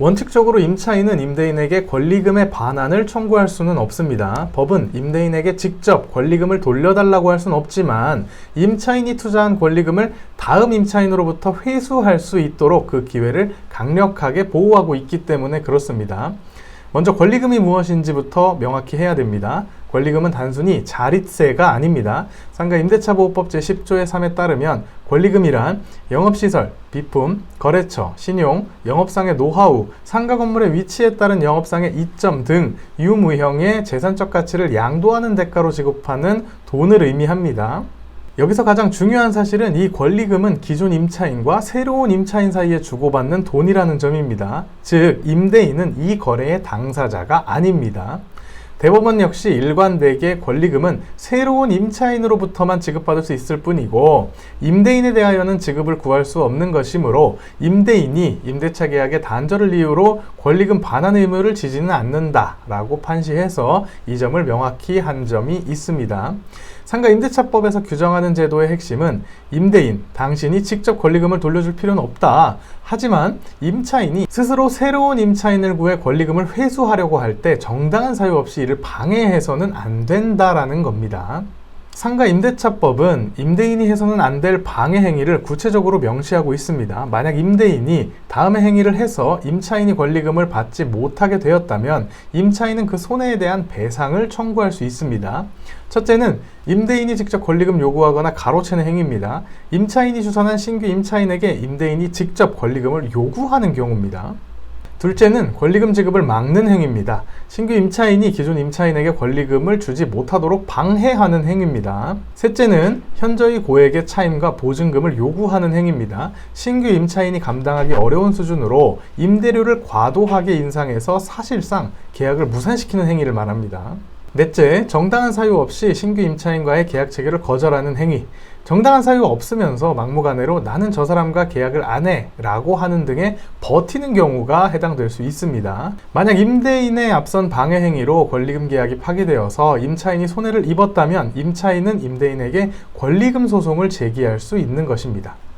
원칙적으로 임차인은 임대인에게 권리금의 반환을 청구할 수는 없습니다. 법은 임대인에게 직접 권리금을 돌려달라고 할 수는 없지만 임차인이 투자한 권리금을 다음 임차인으로부터 회수할 수 있도록 그 기회를 강력하게 보호하고 있기 때문에 그렇습니다. 먼저 권리금이 무엇인지부터 명확히 해야 됩니다. 권리금은 단순히 자릿세가 아닙니다. 상가 임대차보호법 제10조의 3에 따르면 권리금이란 영업시설, 비품, 거래처, 신용, 영업상의 노하우, 상가 건물의 위치에 따른 영업상의 이점 등 유무형의 재산적 가치를 양도하는 대가로 지급하는 돈을 의미합니다. 여기서 가장 중요한 사실은 이 권리금은 기존 임차인과 새로운 임차인 사이에 주고받는 돈이라는 점입니다. 즉, 임대인은 이 거래의 당사자가 아닙니다. 대법원 역시 일관되게 권리금은 새로운 임차인으로부터만 지급받을 수 있을 뿐이고 임대인에 대하여는 지급을 구할 수 없는 것이므로 임대인이 임대차 계약의 단절을 이유로 권리금 반환 의무를 지지는 않는다라고 판시해서 이 점을 명확히 한 점이 있습니다. 상가 임대차법에서 규정하는 제도의 핵심은 임대인, 당신이 직접 권리금을 돌려줄 필요는 없다. 하지만 임차인이 스스로 새로운 임차인을 구해 권리금을 회수하려고 할 때 정당한 사유 없이 이를 방해해서는 안 된다라는 겁니다. 상가 임대차법은 임대인이 해서는 안 될 방해 행위를 구체적으로 명시하고 있습니다. 만약 임대인이 다음의 행위를 해서 임차인이 권리금을 받지 못하게 되었다면 임차인은 그 손해에 대한 배상을 청구할 수 있습니다. 첫째는 임대인이 직접 권리금 요구하거나 가로채는 행위입니다. 임차인이 주선한 신규 임차인에게 임대인이 직접 권리금을 요구하는 경우입니다. 둘째는 권리금 지급을 막는 행위입니다. 신규 임차인이 기존 임차인에게 권리금을 주지 못하도록 방해하는 행위입니다. 셋째는 현저히 고액의 차임과 보증금을 요구하는 행위입니다. 신규 임차인이 감당하기 어려운 수준으로 임대료를 과도하게 인상해서 사실상 계약을 무산시키는 행위를 말합니다. 넷째, 정당한 사유 없이 신규 임차인과의 계약 체결을 거절하는 행위. 정당한 사유가 없으면서 막무가내로 나는 저 사람과 계약을 안 해 라고 하는 등의 버티는 경우가 해당될 수 있습니다. 만약 임대인의 앞선 방해 행위로 권리금 계약이 파기되어서 임차인이 손해를 입었다면 임차인은 임대인에게 권리금 소송을 제기할 수 있는 것입니다.